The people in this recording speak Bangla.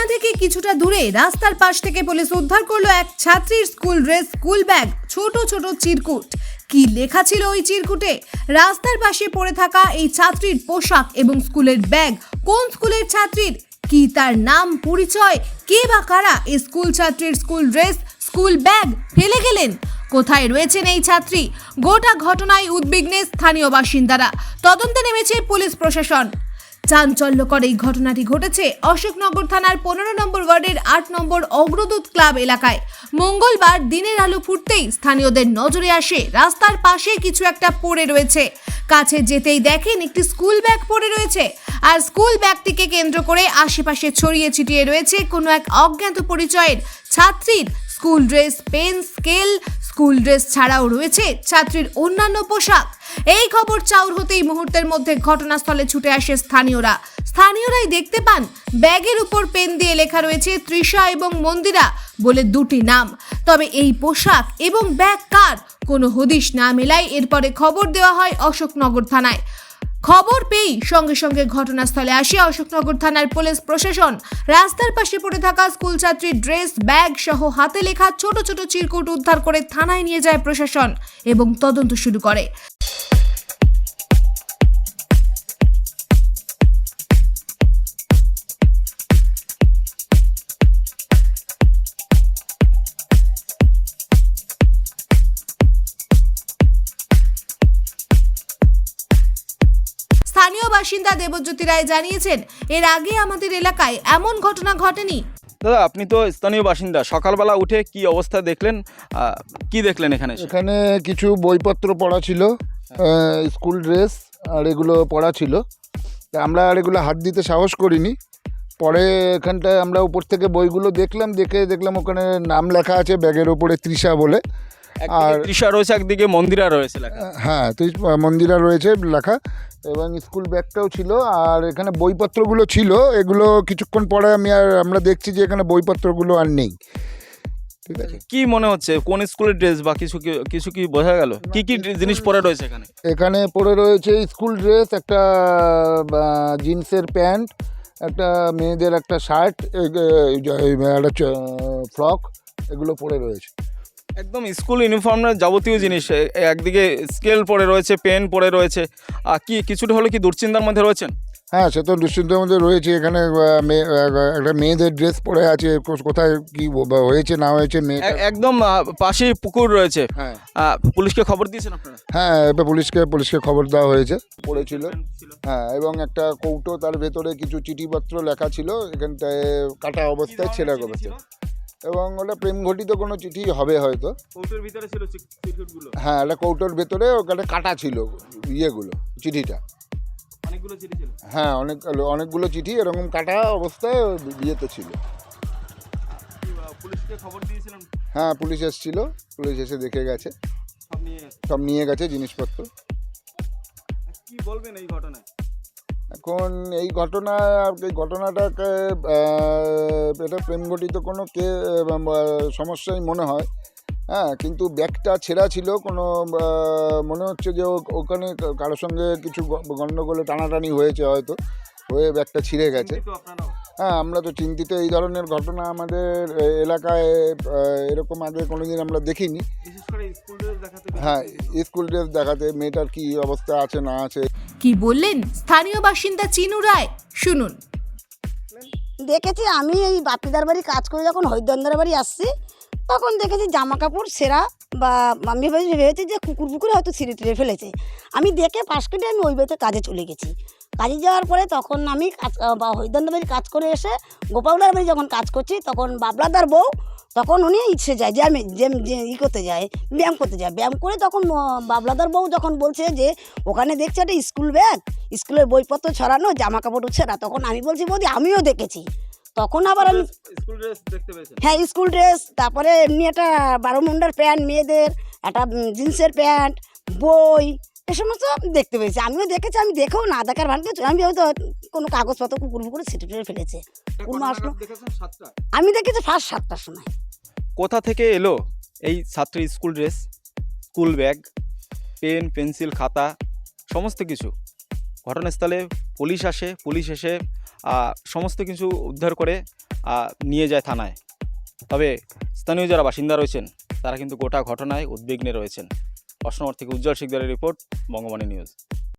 থানা থেকে কিছুটা দূরে রাস্তার পাশ থেকে পুলিশ উদ্ধার করল এক ছাত্রীর স্কুল ড্রেস, স্কুল ব্যাগ, ছোট ছোট চিরকুট। কি লেখা ছিল ওই চিরকুটে? রাস্তার পাশে পড়ে থাকা এই ছাত্রীর পোশাক এবং স্কুলের ব্যাগ কোন স্কুলের ছাত্রীর? কি তার নাম, পরিচয়? কে বা কারা এই স্কুল ছাত্রীর স্কুল ড্রেস, স্কুল ব্যাগ ফেলে গেলেন? কোথায় রয়েছেন এই ছাত্রী? গোটা ঘটনায় উদ্বিগ্নে স্থানীয় বাসিন্দারা। তদন্তে নেমেছে পুলিশ প্রশাসন। চাঞ্চল্যকর এই ঘটনাটি ঘটেছে অশোকনগর থানার পনেরো নম্বর ওয়ার্ডের আট নম্বর অগ্রদূত ক্লাব এলাকায়। মঙ্গলবার দিনের আলো ফুটতেই স্থানীয়দের নজরে আসে, রাস্তার পাশে কিছু একটা পড়ে রয়েছে। কাছে যেতেই দেখেন একটি স্কুল ব্যাগ পড়ে রয়েছে। আর স্কুল ব্যাগটিকে কেন্দ্র করে আশেপাশে ছড়িয়ে ছিটিয়ে রয়েছে কোনো এক অজ্ঞাত পরিচয়ের ছাত্রীর school dress, pen, scale school dress ছাড়াও রয়েছে ছাত্রীর অন্যান্য পোশাক। এই খবর চাউর হতেই মুহূর্তের মধ্যে ঘটনাস্থলে ছুটে আসে স্থানীয়রা। স্থানীয়রাই দেখতে পান, ব্যাগের উপর পেন দিয়ে লেখা রয়েছে তৃষা এবং মন্দিরা বলে দুটি নাম। তবে এই পোশাক এবং ব্যাগ কার? কোনো হদিশ না মেলায় এরপরে খবর দেওয়া হয় অশোকনগর থানায়। খবর পেয়েই সঙ্গে সঙ্গে ঘটনাস্থলে আসে অশোকনগর থানার পুলিশ প্রশাসন। রাস্তার পাশে পড়ে থাকা স্কুল ছাত্রীর ড্রেস, ব্যাগ সহ হাতে লেখা ছোট ছোট চিরকুট উদ্ধার করে থানায় নিয়ে যায় প্রশাসন এবং তদন্ত শুরু করে। বাসিন্দা দেবজ্যোতি রায় জানিয়েছেন এর আগে আমাদের এলাকায় এমন ঘটনা ঘটেনি। দাদা আপনি তো স্থানীয় বাসিন্দা। সকালবেলা উঠে কি অবস্থা দেখলেন? কি দেখলেন এখানে? এখানে কিছু বইপত্র পড়া ছিল স্কুল ড্রেস আর এগুলো পড়া ছিল। আমরা আর এগুলো হাত দিতে সাহস করিনি। পরে এখানটায় আমরা উপর থেকে বইগুলো দেখলাম দেখে দেখলাম ওখানে নাম লেখা আছে ব্যাগের ওপরে তৃষা বলে। আর তৃষা রয়েছে একদিকে মন্দিরা রয়েছে লেখা। হ্যাঁ তুই মন্দিরা রয়েছে লেখা এবং স্কুল ব্যাগটাও ছিল আর এখানে বইপত্রগুলো ছিল এগুলো কিছুক্ষণ পরে আমি আর আমরা দেখছি যে এখানে বইপত্রগুলো আর নেই। ঠিক আছে? কি মনে হচ্ছে কোন স্কুলের ড্রেস বা কিছু কিছু কি বোঝা গেল? কি কি জিনিস পরে রয়েছে এখানে? এখানে পরে রয়েছে স্কুল ড্রেস একটা জিন্সের প্যান্ট একটা মেয়েদের একটা শার্ট একটা ফ্রক এগুলো পরে রয়েছে। একদম স্কুল ইউনিফর্মের যাবতীয় জিনিস একদিকে স্কেল পরে রয়েছে পেন পরে রয়েছে। আর কি কিছুটা হলে কি দুশ্চিন্তার মধ্যে রয়েছেন? হ্যাঁ সে তো দুশ্চিন্তার মধ্যে রয়েছে। এখানে মেয়ে- একটা মেয়েদের ড্রেস পরে আছে। কোথায় কি হয়েছে না হয়েছে মেয়ে একদম পাশেই পুকুর রয়েছে। হ্যাঁ। পুলিশকে খবর দিয়েছেন আপনারা? হ্যাঁ এবার পুলিশকে পুলিশকে খবর দেওয়া হয়েছে। পড়েছিল। হ্যাঁ এবং একটা কৌটো তার ভেতরে কিছু চিঠিপত্র লেখা ছিল। এখানটায় কাটা অবস্থায় ছেঁড়া অবস্থায় এবং ওটা প্রেম ঘটিত কোনো চিঠি হবে হয়তো। কৌটোর ভিতরে ছিল সিকিউরিটিগুলো হ্যাঁ একটা কৌটোর ভেতরে ওখানে কাটা ছিল ইয়েগুলো চিঠিটা। অনেকগুলো চিঠি ছিল? হ্যাঁ অনেক অনেকগুলো চিঠি এরকম কাটা অবস্থায় ইয়েতে ছিল। পুলিশকে খবর দিয়েছিলাম হ্যাঁ পুলিশ এসেছিল পুলিশ এসে দেখে গেছে। সব নিয়ে সব নিয়ে গেছে জিনিসপত্র। কি বলবেন এই ঘটনায়? এখন এই ঘটনা এই ঘটনাটাকে এটা প্রেম ঘটিত কোনো কে সমস্যাই মনে হয়। হ্যাঁ কিন্তু ব্যাগটা ছেঁড়া ছিল কোনো মনে হচ্ছে যে ওখানে কারোর সঙ্গে কিছু গণ্ডগোলে টানাটানি হয়েছে হয়তো হয়ে ব্যাগটা ছিঁড়ে গেছে। হ্যাঁ আমরা তো চিন্তিত এই ধরনের ঘটনা আমাদের এলাকায় এরকম আগে কোনোদিন আমরা দেখিনি। হ্যাঁ স্কুল ড্রেস দেখাতে মেয়েটার কি অবস্থা আছে না আছে কি বললেন স্থানীয় বাসিন্দা চিনু রায়? শুনুন। দেখেছি আমি এই বাপিদার বাড়ি কাজ করে যখন হরিদ্বন্দার বাড়ি আসছি, তখন দেখেছি জামা কাপড় সেরা বা আমি ভেবেছি যে কুকুর পুকুরে হয়তো ছিঁড়ে টিড়ে ফেলেছে। আমি দেখে পাশ কেটে আমি ওই বাড়িতে কাজে চলে গেছি। কাজে যাওয়ার পরে তখন আমি কাজ বা হরিদ্বন্দার বাড়ি কাজ করে এসে গোপালদার বাড়ি যখন কাজ করছি, তখন বাবলাদার বউ তখন উনি ইচ্ছে যায় যে আমি যে ই করতে যায় ব্যায়াম করতে যায় ব্যায়াম করে তখন বাবলাদার বউ যখন বলছে যে ওখানে দেখছে একটা স্কুল ব্যাগ স্কুলের বইপত্র ছড়ানো জামা কাপড় ছেঁড়া তখন আমি বলছি বৌদি আমিও দেখেছি। তখন আবার আমি হ্যাঁ স্কুল ড্রেস তারপরে এমনি একটা বারো মুন্ডার প্যান্ট মেয়েদের একটা জিন্সের প্যান্ট বই এ সমস্ত দেখতে পেয়েছি। আমিও দেখেছি আমি দেখেও না দেখার ভান কিছু আমি হয়তো কোনো কাগজপত্র কুকুর ফুকুরে ছিটে ফেলে ফেলেছে। কোনো আসলো আমি দেখেছি ফার্স্ট সাতটার সময়। কোথা থেকে এলো এই ছাত্রীর school dress school bag pen pencil খাতা সমস্ত কিছু? ঘটনাস্থলে পুলিশ আসে পুলিশ এসে সমস্ত কিছু উদ্ধার করে নিয়ে যায় থানায়। তবে স্থানীয় যারা বাসিন্দা রয়েছেন তারা কিন্তু গোটা ঘটনায় উদ্বিগ্নে রয়েছেন। অসনগর থেকে উজ্জ্বল শিকদারের রিপোর্ট বঙ্গবাণী নিউজ।